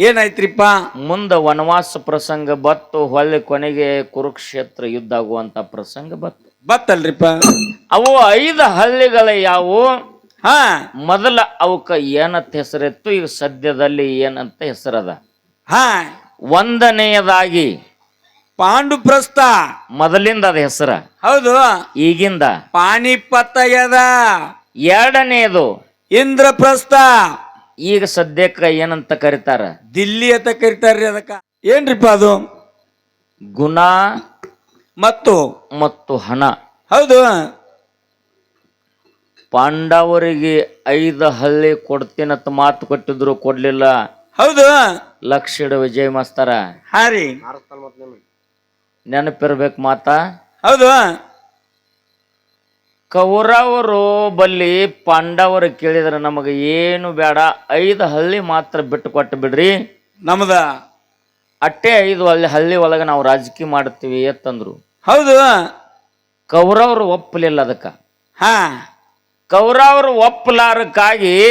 ಏನಾಯ್ತ್ರಿಪ್ಪ? ಮುಂದ ವನವಾಸ ಪ್ರಸಂಗ ಬತ್ತು ಹೊಳ್ಳಿ ಕೊನೆಗೆ ಕುರುಕ್ಷೇತ್ರ ಯುದ್ಧ ಆಗುವಂತ ಪ್ರಸಂಗ ಬತ್ತು. ಬತ್ತಲ್ರಿಪ್ಪ? ಅವು ಐದು ಹಳ್ಳಿಗಳ ಯಾವು? ಹ. ಮೊದಲ ಅವಕ್ಕ ಏನಂತ ಹೆಸರಿತ್ತು ಈಗ ಸದ್ಯದಲ್ಲಿ ಏನಂತ ಹೆಸರದ? ಹ. ಒಂದನೆಯದಾಗಿ ಪಾಂಡುಪ್ರಸ್ಥ. ಮೊದಲಿಂದ ಅದ ಹೆಸರ. ಹೌದು. ಈಗಿಂದ. ಪಾಣಿಪತಯದ ಎರಡನೆಯದು ಇಂದ್ರಪ್ರಸ್ಥ. ಈಗ ಸದ್ಯಕ್ಕ ಏನಂತ ಕರೀತಾರ? ದಿಲ್ಲಿ ಅಂತ ಕರಿತಾರ್ರಿ ಅದಕ್ಕ. ಏನ್ರಿಪ್ಪ ಅದು? ಗುಣ ಮತ್ತು? ಮತ್ತು ಹಣ. ಹೌದು. ಪಾಂಡವರಿಗೆ ಐದು ಹಳ್ಳಿ ಕೊಡ್ತೀನಂತ ಮಾತು ಕೊಟ್ಟಿದ್ರು ಕೊಡ್ಲಿಲ್ಲ. ಹೌದು. ಲಕ್ಷ ವಿಜಯ್ ಮಾಸ್ತರ. ಹಾರಿ. ನೆನಪಿರ್ಬೇಕು ಮಾತಾ. ಹೌದು. ಕೌರವರು ಬಲ್ಲಿ ಪಾಂಡವರು ಕೇಳಿದ್ರೆ ನಮಗೆ ಏನು ಬೇಡ ಐದು ಹಳ್ಳಿ ಮಾತ್ರ ಬಿಟ್ಟು ಕೊಟ್ಟು ಬಿಡ್ರಿ. ನಮ್ದ? ಅಟ್ಟೆ ಐದು ಅಲ್ಲಿ ಹಳ್ಳಿ ಒಳಗೆ ನಾವು ರಾಜಕೀಯ ಮಾಡ್ತೀವಿ ಅಂತಂದ್ರು. ಹೌದು. ಕೌರವರು ಒಪ್ಪಲಿಲ್ಲ ಅದಕ್ಕೆ. ಹಾ. ಕೌರವರು ಒಪ್ಪಲಾರಕ್ಕಾಗಿ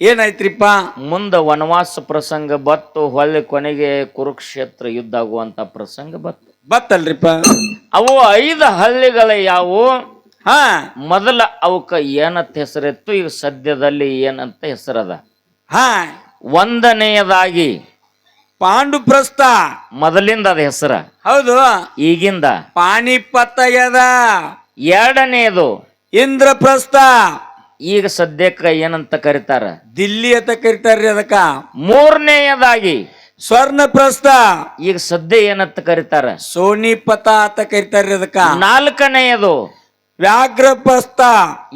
ಏನಾಯ್ತ್ರಿಪ್ಪ? ಮುಂದೆ ವನವಾಸ ಪ್ರಸಂಗ ಬತ್ತು ಹೊಳ್ಳಿ ಕೊನೆಗೆ ಕುರುಕ್ಷೇತ್ರ ಯುದ್ಧ ಆಗುವಂತ ಪ್ರಸಂಗ ಬತ್ತು. ಬತ್ತಲ್ರಿಪ್ಪ? ಅವು ಐದು ಹಳ್ಳಿಗಳ ಯಾವುವು ಹಾ. ಮೊದಲ ಅವಕ್ಕ ಏನಂತ ಹೆಸರಿತ್ತು ಈಗ ಸದ್ಯದಲ್ಲಿ ಏನಂತ ಹೆಸರದ? ಹಾ. ಒಂದನೆಯದಾಗಿ ಪಾಂಡುಪ್ರಸ್ಥ. ಮೊದಲಿಂದ ಅದ ಹೆಸರ. ಹೌದು. ಈಗಿಂದ. ಪಾಣಿಪತಯದ ಎರಡನೆಯದು ಇಂದ್ರಪ್ರಸ್ಥ. ಈಗ ಸದ್ಯಕ್ಕ ಏನಂತ ಕರೀತಾರ? ದಿಲ್ಲಿ ಅಂತ ಕರೀತಾರ್ರಿ ಅದಕ್ಕ. ಮೂರನೆಯದಾಗಿ ಸ್ವರ್ಣಪ್ರಸ್ಥ. ಈಗ ಸದ್ಯ ಏನಂತ ಕರೀತಾರ? ಸೋನಿಪತ ಅಂತ ಕರೀತಾರ್ರಿ ಅದಕ್ಕ. ನಾಲ್ಕನೆಯದು ವ್ಯಾಘ್ರಪ್ರಸ್ಥ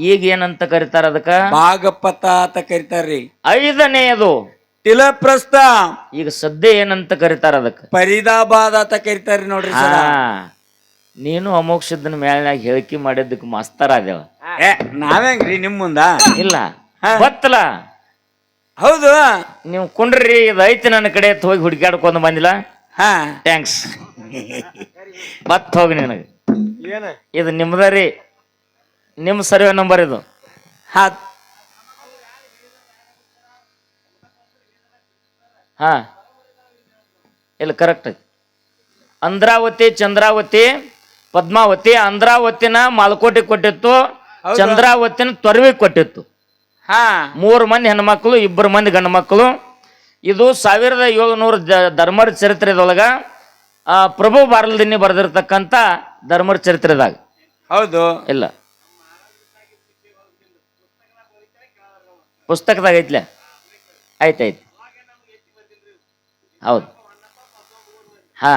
ಈಗ ಏನಂತ ಕರೀತಾರ ಅದಕ್ಕ? ಭಾಗಪತ ಅಂತ ಕರಿತಾರ್ರಿ. ಐದನೆಯದು. ತಿಲಪ್ರಸ್ಥ. ಈಗ ಸದ್ಯ ಏನಂತ ಕರೀತಾರ ಅದಕ್ಕ? ಫರೀದಾಬಾದ್ ಅಂತ ಕರಿತಾರ್ರಿ ನೋಡ್ರಿ ಹಾ. ಸರ ನೀನು ಅಮೋಕ್ಷದನ ಮೇಲ್ನಾಗ ಹೇಳಿಕೆ ಮಾಡಿದ್ದಕ್ಕೆ ಮಾಸ್ತರ ಅದೇವ ಏ ನಾವ್ಯಾಂಗ್ರಿ ನಿಮ್ ಮುಂದ? ಇಲ್ಲ. ಹಾ. ಗೊತ್ತಲ್ಲ? ಹೌದು. ನೀವು ಕುಂಡ್ರಿ ಇದು ಐತಿ ನನ್ನ ಕಡೆ ಅಂತ ಹೋಗಿ ಹುಡುಕ್ಯಾಡ್ಕೊಂಡು ಬಂದಿಲ್ಲ? ಹಾ. ಥ್ಯಾಂಕ್ಸ್ ಮತ್ ಹೋಗಿ ನಿನಗೆ. ಇದು ನಿಮ್ದ ರೀ. ನಿಮ್ಮ ಸರ್ವೆ ನಂಬರ್ ಇದು. ಹಾ ಹಾ. ಇಲ್ಲ ಕರೆಕ್ಟ್ ಅಂದ್ರಾವತಿ ಚಂದ್ರಾವತಿ ಪದ್ಮಾವತಿ ಅಂದ್ರಾವತಿನ ಮಾಲ್ಕೋಟಿ ಕೊಟ್ಟಿತ್ತು? ಚಂದ್ರಾವತಿನ ತೊರವಿ ಕೊಟ್ಟಿತ್ತು. ಹಾ. ಮೂರು ಮಂದಿ ಹೆಣ್ಮಕ್ಳು ಇಬ್ಬರು ಮಂದಿ ಗಂಡು ಮಕ್ಕಳು ಇದು ಸಾವಿರದ ಏಳುನೂರು ಧರ್ಮರ ಚರಿತ್ರೆದೊಳಗ ಆ, ಪ್ರಭು ಬಾರಲ್ದಿನ್ನಿ ಬರೆದಿರ್ತಕ್ಕಂಥ ಧರ್ಮರ ಚರಿತ್ರೆದಾಗ. ಹೌದು. ಇಲ್ಲ. ಪುಸ್ತಕದಾಗ ಐತ್ಲ? ಆಯ್ತಾಯ್ತು ಹೌದು. ಹಾ.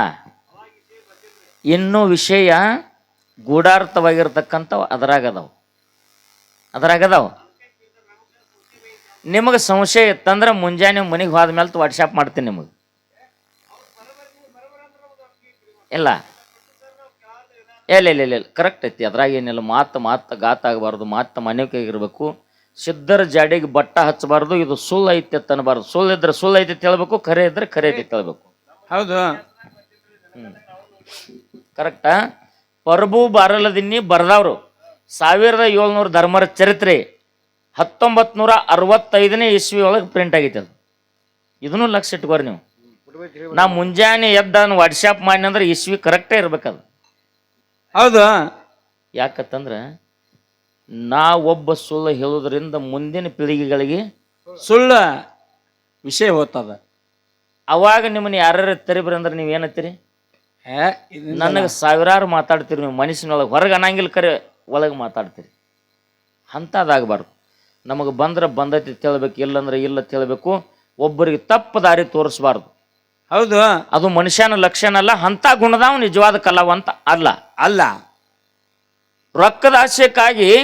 ಇನ್ನೂ ವಿಷಯ ಗೂಢಾರ್ಥವಾಗಿರ್ತಕ್ಕಂಥವು ಅದ್ರಾಗ ಅದಾವ ಅದ್ರಾಗ ಅದಾವ ನಿಮಗೆ ಸಂಶಯ ಇತ್ತಂದ್ರೆ ಮುಂಜಾನೆ ಮನೆಗೆ ಹೋದ ಮೇಲೆ ವಾಟ್ಸಪ್ ಮಾಡ್ತೀನಿ ನಿಮಗೆ. ಇಲ್ಲ. ಇಲ್ಲ ಇಲ್ಲ ಇಲ್ಲ ಇಲ್ಲ. ಕರೆಕ್ಟ್ ಐತಿ. ಅದ್ರಾಗ ಏನಿಲ್ಲ. ಮಾತು ಮಾತು ಗಾತಾಗಬಾರ್ದು ಮಾತು ಇರಬೇಕು ಸಿದ್ಧರ ಜಾಡಿಗೆ ಬಟ್ಟ ಹಚ್ಚಬಾರ್ದು ಇದು ಸುಳ್ಳು ಐತಿ ಅಂತ ಅನ್ನಬಾರ್ದು ಸುಳ್ಳು ಇದ್ರೆ ಸುಳ್ಳು ಐತಿ ತಿಳ್ಬೇಕು ಹೇಳ್ಬೇಕು ಖರೆ ಇದ್ರೆ ಖರೆ ಐತಿ ತಿಳ್ಬೇಕು ಹೇಳ್ಬೇಕು. ಹೌದು. ಕರೆಕ್ಟಾ ಪರ್ಬು ಬಾರಲದಿನ್ನಿ ಬರ್ದವ್ರು. ಸಾವಿರದ ಏಳ್ನೂರು ಧರ್ಮರ ಚರಿತ್ರೆ ಹತ್ತೊಂಬತ್ತು ನೂರ ಅರವತ್ತೈದನೇ ಇಸ್ವಿ ಒಳಗೆ ಪ್ರಿಂಟ್ ಆಗೈತೆ ಅದು. ಇದನ್ನು ಲಕ್ಷ ಇಟ್ಕೋರಿ ನೀವು. ನಾ ಮುಂಜಾನೆ ಎದ್ದ ವಾಟ್ಸಾಪ್ ಮಾಡಿ ಅಂದ್ರೆ ಇಸ್ವಿ ಕರೆಕ್ಟೇ ಇರ್ಬೇಕದು. ಹೌದು. ಯಾಕತ್ತಂದ್ರೆ ನಾ ಒಬ್ಬ ಸುಳ್ಳು ಹೇಳೋದ್ರಿಂದ ಮುಂದಿನ ಪೀಳಿಗೆಗಳಿಗೆ ಸುಳ್ಳ ವಿಷಯ ಹೋಗ್ತದ. ಅವಾಗ ನಿಮ್ಮನ್ನ ಯಾರ್ಯಾರು ತೆರಿಬ್ರಿ ಅಂದ್ರೆ ನೀವು ಏನತ್ತೀರಿ ಏ, ನನಗೆ ಸಾವಿರಾರು ಮಾತಾಡ್ತೀರಿ ನೀವು ಮನಸ್ಸಿನೊಳಗೆ ಹೊರಗೆ ಅನ್ನಂಗಿಲ್ಲ ಕರೆ ಒಳಗೆ ಮಾತಾಡ್ತೀರಿ. ಅಂಥದ್ದಾಗಬಾರ್ದು ನಮಗೆ ಬಂದ್ರೆ ಬಂದೈತಿ ತಿಳ್ಬೇಕು ಇಲ್ಲಂದ್ರೆ ಇಲ್ಲ ತಿಳ್ಬೇಕು ಒಬ್ಬರಿಗೆ ತಪ್ಪು ದಾರಿ ತೋರಿಸ್ಬಾರ್ದು. ಹೌದು. ಅದು ಮನುಷ್ಯನ ಲಕ್ಷಣ ಅಲ್ಲ ಅಂಥ ಗುಣದಾವ ನಿಜವಾದ ಕಲಾವಂತ ಅಲ್ಲ. ಅಲ್ಲ. ರೊಕ್ಕದ ಆಶಯಕ್ಕಾಗಿ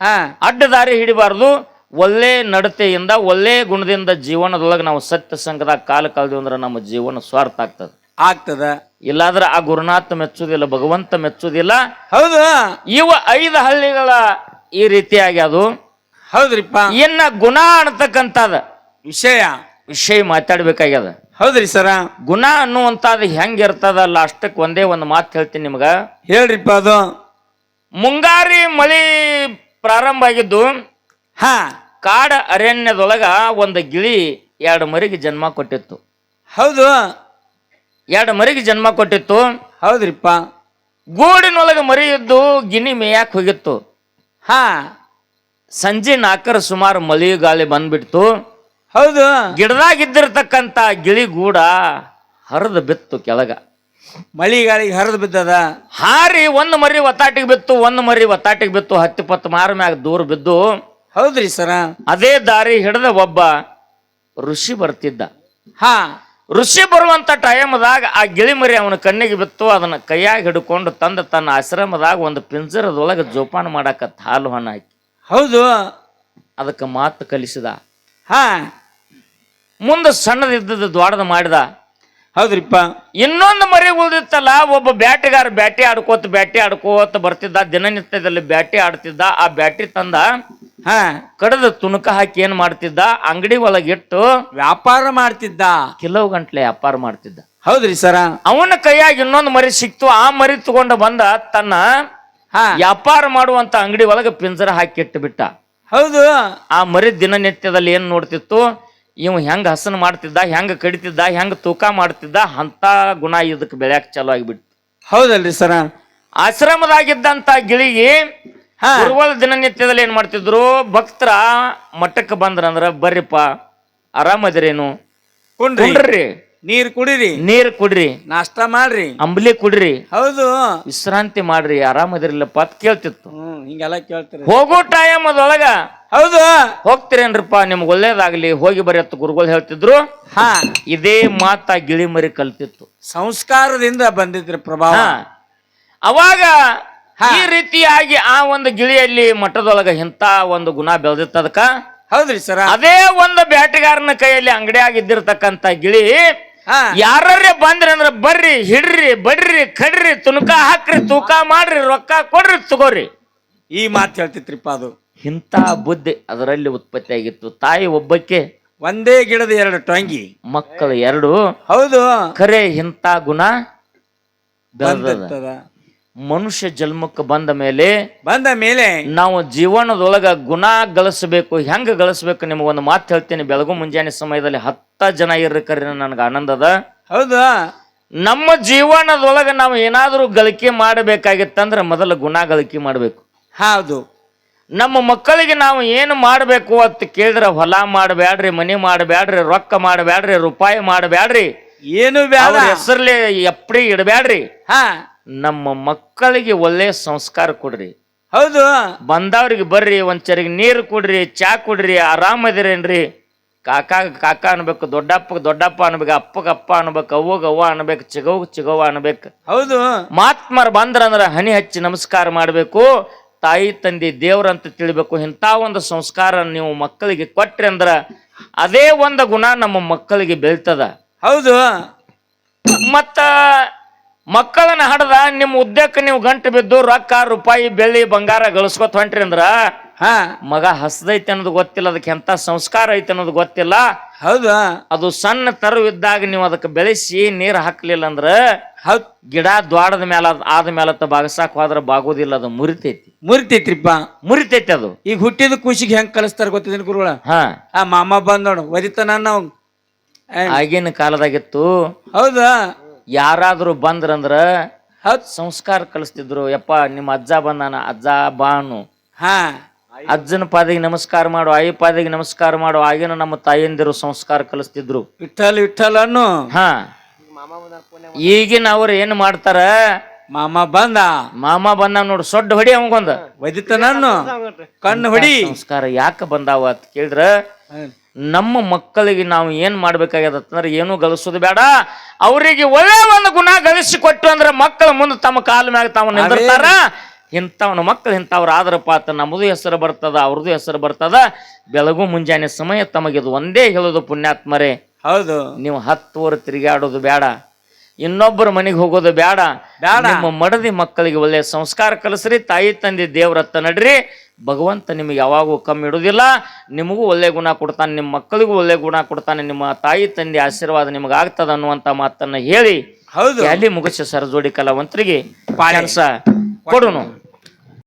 ಹಾ. ಅಡ್ಡ ದಾರಿ ಹಿಡಿಬಾರ್ದು. ಒಳ್ಳೆ ನಡತೆಯಿಂದ ಒಳ್ಳೆ ಗುಣದಿಂದ ಜೀವನದೊಳಗೆ ನಾವು ಸತ್ಯ ಸಂಘದಾಗ ಕಾಲ ಕಳೆದು ಅಂದ್ರೆ ನಮ್ಮ ಜೀವನ ಸ್ವಾರ್ಥ ಆಗ್ತದೆ. ಆಗ್ತದ. ಇಲ್ಲಾದ್ರೆ ಆ ಗುರುನಾಥ ಮೆಚ್ಚುದಿಲ್ಲ ಭಗವಂತ ಮೆಚ್ಚುದಿಲ್ಲ. ಹೌದು. ಇವ ಐದು ಹಳ್ಳಿಗಳ ಈ ರೀತಿಯಾಗಿ ಅದು. ಹೌದ್ರಿಪ್ಪ. ಇನ್ನ ಗುಣ ಅನ್ನತಕ್ಕಂಥದ ವಿಷಯ. ವಿಷಯ ಮಾತಾಡ್ಬೇಕಾಗ್ಯದ. ಹೌದ್ರಿ ಸರ. ಗುಣ ಅನ್ನುವಂಥದ್ದು ಹೆಂಗಿರ್ತದಲ್ಲ ಅಷ್ಟಕ್ಕೆ ಒಂದೇ ಒಂದು ಮಾತು ಹೇಳ್ತೀನಿ ನಿಮ್ಗ. ಹೇಳ್ರಿಪ್ಪ ಅದು. ಮುಂಗಾರಿ ಮಳಿ ಪ್ರಾರಂಭ ಆಗಿದ್ದು ಹಾ. ಕಾಡ ಅರಣ್ಯದೊಳಗ ಒಂದು ಗಿಳಿ ಎರಡು ಮರಿಗೆ ಜನ್ಮ ಕೊಟ್ಟಿತ್ತು. ಹೌದು. ಎರಡು ಮರಿಗೆ ಜನ್ಮ ಕೊಟ್ಟಿತ್ತು. ಹೌದ್ರಿಪ್ಪ. ಗೂಡಿನೊಳಗೆ ಮರಿ ಇದ್ದು ಗಿನಿ ಮೇಯಾಕ್ ಹೋಗಿತ್ತು. ಹಾ. ಸಂಜೆ ನಾಲ್ಕರ ಸುಮಾರು ಮಳಿ ಗಾಳಿ ಬಂದ್ಬಿಡ್ತು. ಹೌದು. ಗಿಡದಾಗಿದ್ದಿರ್ತಕ್ಕಂಥ ಗಿಳಿ ಗೂಡ ಹರಿದು ಬಿತ್ತು ಕೆಳಗ. ಮಳಿಗಾಳಿಗೆ ಹರಿದು ಬಿದ್ದದ? ಹಾರಿ ಒಂದು ಮರಿ ಒತ್ತಾಟಿಗೆ ಬಿತ್ತು ಒಂದು ಮರಿ ಒತ್ತಾಟಿಗೆ ಬಿತ್ತು ಹತ್ತಿ ಪತ್ತು ಮಾರ ಮ್ಯಾಗ ದೂರ ಬಿದ್ದು ಹೌದ್ರಿ ಸರ. ಅದೇ ದಾರಿ ಹಿಡಿದ ಒಬ್ಬ ಋಷಿ ಬರ್ತಿದ್ದ. ಹಾ. ಋಷಿ ಬರುವಂತ ಟೈಮ್ದಾಗ ಆ ಗಿಳಿ ಮರಿ ಅವನ ಕಣ್ಣಿಗೆ ಬಿತ್ತು ಅದನ್ನ ಕೈಯಾಗಿ ಹಿಡ್ಕೊಂಡು ತಂದ ತನ್ನ ಆಶ್ರಮದಾಗ ಒಂದು ಪಿಂಜರದೊಳಗೆ ಜೋಪಾನ ಮಾಡಾಕತ್ತ ಹಾಲು ಹಣ ಹಾಕಿ. ಹೌದು. ಅದಕ್ಕೆ ಮಾತು ಕಲಿಸಿದ. ಹಾ. ಮುಂದೆ ಸಣ್ಣದಿದ್ದದ್ದು ದ್ವಾಡದ ಮಾಡಿದ. ಹೌದ್ರಿಪ್ಪ. ಇನ್ನೊಂದು ಮರಿ ಉಳಿದಿತ್ತಲ್ಲ ಒಬ್ಬ ಬ್ಯಾಟಿಗಾರ ಬ್ಯಾಟಿ ಆಡ್ಕೋತ ಬ್ಯಾಟಿ ಆಡ್ಕೋತ ಬರ್ತಿದ್ದ ದಿನನಿತ್ಯದಲ್ಲಿ ಬ್ಯಾಟಿ ಆಡ್ತಿದ್ದ ಆ ಬ್ಯಾಟಿ ತಂದ ಹಾ. ಕಡದ ತುಣುಕ ಹಾಕಿ ಏನ್ ಮಾಡ್ತಿದ್ದ? ಅಂಗಡಿ ಒಳಗಿಟ್ಟು ವ್ಯಾಪಾರ ಮಾಡ್ತಿದ್ದ. ಕಿಲೋ ಗಂಟ್ಲೆ ವ್ಯಾಪಾರ ಮಾಡ್ತಿದ್ದ. ಹೌದ್ರಿ ಸರ. ಅವನ ಕೈಯಾಗಿ ಇನ್ನೊಂದು ಮರಿ ಸಿಕ್ತು ಆ ಮರಿ ತಗೊಂಡು ಬಂದ ತನ್ನ ಹಾ. ವ್ಯಾಪಾರ ಮಾಡುವಂತ ಅಂಗಡಿ ಒಳಗೆ ಪಿಂಜರ ಹಾಕಿ ಇಟ್ಟು ಬಿಟ್ಟ ಹೌದು. ಆ ಮರಿ ದಿನನಿತ್ಯದಲ್ಲಿ ಏನ್ ನೋಡ್ತಿತ್ತು? ಇವ್ ಹೆಂಗೆ ಹಸನ್ ಮಾಡ್ತಿದ್ದ ಹೆಂಗ್ ಕಡಿತಿದ್ದ ಹೆಂಗ್ ತೂಕ ಮಾಡ್ತಿದ್ದ ಅಂತ ಗುಣ ಇದಕ್ಕೆ ಬೆಳ್ಯಾಕ ಚಾಲು ಆಗಿಬಿಡ್ತು. ಹೌದಲ್ರಿ ಸರ. ಆಶ್ರಮದಾಗಿದ್ದಂತ ಗಿಳಿಗೆ ಗುರುವಾರ ದಿನನಿತ್ಯದಲ್ಲಿ ಏನ್ ಮಾಡ್ತಿದ್ರು ಭಕ್ತರ ಮಠಕ್ಕೆ ಬಂದ್ರಂದ್ರ ಬರ್ರಿಪ್ಪ ಆರಾಮದಿರೇನು ಕುಂಡ್ರಿ. ಕುಂಡ್ರಿ. ನೀರ್ ಕುಡೀರಿ. ನೀರ್ ಕುಡ್ರಿ. ನಾಷ್ಟ ಮಾಡ್ರಿ. ಅಂಬ್ಲಿ ಕುಡ್ರಿ. ಹೌದು. ವಿಶ್ರಾಂತಿ ಮಾಡ್ರಿ ಆರಾಮದಿರಿಲ್ಲಪ್ಪ ಅಂತ ಕೇಳ್ತಿತ್ತು. ಹಿಂಗೆಲ್ಲ ಕೇಳ್ತಾರೆ. ಹೋಗೋ ಟೈಮ್ ಅದೊಳಗ ಹೌದು. ಹೋಗ್ತೀರೇನ್ರಪ್ಪ ನಿಮ್ಗೆ ಒಳ್ಳೇದಾಗ್ಲಿ ಹೋಗಿ ಬರ್ರಿ ಅಂತ ಗುರುಗಳು ಹೇಳ್ತಿದ್ರು. ಹಾ. ಇದೇ ಮಾತ ಗಿಳಿ ಮರಿ ಕಲ್ತಿತ್ತು. ಸಂಸ್ಕಾರದಿಂದ ಬಂದಿದ್ರಿ ಪ್ರಭಾವ. ಹಾ. ಅವಾಗ ಈ ರೀತಿಯಾಗಿ ಆ ಒಂದು ಗಿಳಿಯಲ್ಲಿ ಮಠದೊಳಗ ಇಂಥ ಒಂದು ಗುಣ ಬೆಳೆದಿತ್ತದಕ್ಕ ಹೌದ್ರಿ ಸರ. ಅದೇ ಒಂದು ಬ್ಯಾಟಗಾರನ ಕೈಯಲ್ಲಿ ಅಂಗಡಿಯಾಗ ಇದ್ದಿರ್ತಕ್ಕಂಥ ಗಿಳಿ ಹಾ. ಯಾರೇ ಬಂದ್ರಿ ಅಂದ್ರೆ ಬರ್ರಿ ಹಿಡ್ರಿ ಬಡ್ರಿ ಕಡ್ರಿ ತುನಕ ಹಾಕ್ರಿ ತೂಕ ಮಾಡ್ರಿ ರೊಕ್ಕ ಕೊಡ್ರಿ ತಗೋರಿ. ಈ ಮಾತು ಹೇಳ್ತಿತ್ರಿಪ್ಪ ಅದು. ಇಂಥ ಬುದ್ಧಿ ಅದರಲ್ಲಿ ಉತ್ಪತ್ತಿ ಆಗಿತ್ತು. ತಾಯಿ ಒಬ್ಬಕ್ಕೆ ಒಂದೇ ಗಿಡದ ಎರಡು ಟೊಂಗಿ ಮಕ್ಕಳು ಎರಡು. ಹೌದು. ಖರೆ ಇಂಥ ಗುಣ ಬೆಳೆದದ. ಬಂದಿರ್ತದ. ಮನುಷ್ಯ ಜನ್ಮಕ್ಕೆ ಬಂದ ಮೇಲೆ ಬಂದ ಮೇಲೆ ನಾವು ಜೀವನದೊಳಗ ಗುಣ ಗಳಿಸ್ಬೇಕು ಹೆಂಗ ಗಳಿಸ್ಬೇಕು ಒಂದು ಮಾತು ಹೇಳ್ತೀನಿ. ಬೆಳಗು ಮುಂಜಾನೆ ಸಮಯದಲ್ಲಿ ಹತ್ತ ಜನ ಇರ್ಕರಿ ನನಗೆ ಆನಂದ ಅದ. ಹೌದು. ನಮ್ಮ ಜೀವನದೊಳಗ ನಾವು ಏನಾದರೂ ಗಳಿಕೆ ಮಾಡಬೇಕಾಗಿತ್ತಂದ್ರೆ ಮೊದಲು ಗುಣ ಗಳಿಕೆ ಮಾಡಬೇಕು. ಹೌದು. ನಮ್ಮ ಮಕ್ಕಳಿಗೆ ನಾವು ಏನು ಮಾಡಬೇಕು ಅಂತ ಕೇಳಿದ್ರೆ ಹೊಲ ಮಾಡಬೇಡ್ರಿ ಮನೆ ಮಾಡಬೇಡ್ರಿ ರೊಕ್ಕ ಮಾಡಬೇಡ್ರಿ ರೂಪಾಯಿ ಮಾಡಬೇಡ್ರಿ. ಏನು ಬೇಡ. ಹೆಸರಲ್ಲಿ ಹೆಸರ್ಲಿ ಎಪ್ರಿ ಇಡಬೇಡ್ರಿ. ಹಾ. ನಮ್ಮ ಮಕ್ಕಳಿಗೆ ಒಳ್ಳೆಯ ಸಂಸ್ಕಾರ ಕೊಡ್ರಿ. ಹೌದು. ಬಂದವ್ರಿಗೆ ಬರ್ರಿ ಒಂದ್ಸರಿಗೆ ನೀರು ಕೊಡ್ರಿ ಚಾ ಕೊಡ್ರಿ ಆರಾಮದಿರೇನ್ರಿ. ಕಾಕ ಕಾಕ ಅನ್ಬೇಕು ದೊಡ್ಡಪ್ಪ ದೊಡ್ಡಪ್ಪ ಅನ್ಬೇಕು ಅಪ್ಪಗ ಅಪ್ಪ ಅನ್ಬೇಕು ಅವ್ವಗ ಅವ್ವ ಅನ್ಬೇಕು ಚಿಗವ್ ಚಿಗವ್ವ ಅನ್ಬೇಕು. ಹೌದು. ಮಾತ್ಮರ್ ಬಂದ್ರಂದ್ರ ಹನಿ ಹಚ್ಚಿ ನಮಸ್ಕಾರ ಮಾಡಬೇಕು. ತಾಯಿ ತಂದೆ ದೇವ್ರಂತ ತಿಳಿಬೇಕು. ಇಂಥ ಒಂದು ಸಂಸ್ಕಾರ ನೀವು ಮಕ್ಕಳಿಗೆ ಕೊಟ್ರಿ ಅಂದ್ರೆ ಅದೇ ಒಂದು ಗುಣ ನಮ್ಮ ಮಕ್ಕಳಿಗೆ ಬೆಳ್ತದ. ಹೌದು. ಮತ್ತ ಮಕ್ಕಳನ್ನ ಹಡದ ನಿಮ್ಮ ಉದ್ದಕ್ಕೆ ನೀವು ಗಂಟು ಬಿದ್ದು ರೊಕ್ಕ ರೂಪಾಯಿ ಬೆಳ್ಳಿ ಬಂಗಾರ ಗಳಿಸ್ಕೊತ ಹೊಂಟ್ರಿ ಅಂದ್ರ ಹಾ. ಮಗ ಹಸ್ದೈತೆ ಅನ್ನೋದು ಗೊತ್ತಿಲ್ಲ ಅದಕ್ಕೆ ಎಂತ ಸಂಸ್ಕಾರ ಐತೆ ಅನ್ನೋದು ಗೊತ್ತಿಲ್ಲ. ಹೌದಾ. ಅದು ಸಣ್ಣ ತರವಿದ್ದಾಗ ಇದ್ದಾಗ ನೀವು ಅದಕ್ಕೆ ಬೆಳೆಸಿ ನೀರು ಹಾಕ್ಲಿಲ್ಲ ಅಂದ್ರ ಹೌದ್. ಗಿಡ ದ್ವಾಡದ ಮೇಲೆ ಆದ ಮೇಲೆ ಬಾಗಸಾಕ್ ಹೋದ್ರೆ ಬಾಗೋದಿಲ್ಲ ಅದು ಮುರಿತೈತಿ. ಮುರಿತೈತ್ರಿಪ್ಪ. ಮುರಿತೈತಿ ಅದು. ಈಗ ಹುಟ್ಟಿದ ಖುಷಿಗೆ ಹೆಂಗ್ ಕಲಿಸ್ತಾರ ಗೊತ್ತಿದ್ದೀನಿ ಗುರುಗಳ? ಹಾ. ಆ ಮಾಮ ಬಂದ್ ನೋಡು ಒದಿತಾನ ನಾವು. ಆಗಿನ ಕಾಲದಾಗಿತ್ತು. ಹೌದಾ. ಯಾರಾದ್ರೂ ಬಂದ್ರಂದ್ರ ಹೌದ್. ಸಂಸ್ಕಾರ ಕಲಿಸ್ತಿದ್ರು ಯಪ್ಪ ನಿಮ್ಮ ಅಜ್ಜ ಬಂದಾನ ಅಜ್ಜ ಬಾನು. ಹಾ. ಅಜ್ಜನ ಪಾದಿಗೆ ನಮಸ್ಕಾರ ಮಾಡು ಆಯಿ ಪಾದಿಗೆ ನಮಸ್ಕಾರ ಮಾಡು. ಆಗಿನ ನಮ್ಮ ತಾಯಂದಿರು ಸಂಸ್ಕಾರ ಕಲಿಸ್ತಿದ್ರು. ವಿಠಲ್ ವಿಠಲ್ ಅನ್ನು. ಹಾ. ಈಗಿನ ಅವ್ರು ಏನ್ ಮಾಡ್ತಾರ? ಮಾಮ ಬಂದ. ಮಾಮ ಬಂದ ನೋಡು ಸೊಡ್ಡ ಹೊಡಿ ಅವಂಗೊಂದ. ಒದಿತಾನನ್ನು ಕಣ್ಣು ಹೊಡಿ. ಸಂಸ್ಕಾರ ಯಾಕೆ ಬಂದಾವ ಅಂತ ಕೇಳಿದ್ರ? ನಮ್ಮ ಮಕ್ಕಳಿಗೆ ನಾವು ಏನ್ ಮಾಡ್ಬೇಕಾಗ್ಯದ ಅಂದ್ರೆ ಏನು ಗಳಿಸೋದು ಬೇಡ. ಅವರಿಗೆ ಒಳ್ಳೆ ಒಂದು ಗುಣ ಗಳಿಸಿ ಕೊಟ್ಟು ಅಂದ್ರೆ ಮಕ್ಕಳ ಮುಂದೆ ತಮ್ಮ ಕಾಲ ಮ್ಯಾಗ ತಾವು ನಿಂದಿರ್ತಾರ. ಇಂಥವನ ಮಕ್ಕಳು ಇಂಥವ್ರು ಆದ್ರಪ್ಪ ಆತ. ನಮ್ಮದು ಹೆಸರು ಬರ್ತದ ಅವ್ರದ್ದು ಹೆಸರು ಬರ್ತದ. ಬೆಳಗು ಮುಂಜಾನೆ ಸಮಯ ತಮಗಿದು ಒಂದೇ ಹೇಳೋದು ಪುಣ್ಯಾತ್ಮರೇ. ಹೌದು. ನೀವು ಹತ್ತು ಊರು ತಿರುಗಾಡೋದು ಬೇಡ. ಇನ್ನೊಬ್ಬರ ಮನೆಗೆ ಹೋಗೋದು ಬೇಡ. ನಿಮ್ಮ ಮಡದಿ ಮಕ್ಕಳಿಗೆ ಒಳ್ಳೆ ಸಂಸ್ಕಾರ ಕಲಿಸ್ರಿ. ತಾಯಿ ತಂದೆ ದೇವ್ರತ್ತ ನಡ್ರಿ. ಭಗವಂತ ನಿಮಗೆ ಯಾವಾಗೂ ಕಮ್ಮಿ ಇಡುದಿಲ್ಲ. ನಿಮಗೂ ಒಳ್ಳೆ ಗುಣ ಕೊಡ್ತಾನೆ. ನಿಮ್ಮ ಮಕ್ಕಳಿಗೂ ಒಳ್ಳೆ ಗುಣ ಕೊಡ್ತಾನೆ. ನಿಮ್ಮ ತಾಯಿ ತಂದೆ ಆಶೀರ್ವಾದ ನಿಮಗೆ ಆಗ್ತದ ಅನ್ನುವಂತ ಮಾತನ್ನ ಹೇಳಿ ಹೌದು. ಅಲ್ಲಿ ಮುಗಿಸಿ ಸರಜೋಡಿ ಕಲಾವಂತರಿಗೆ. ಪಾಯಸ ಕೊಡೋಣ ಕೊಡುನು.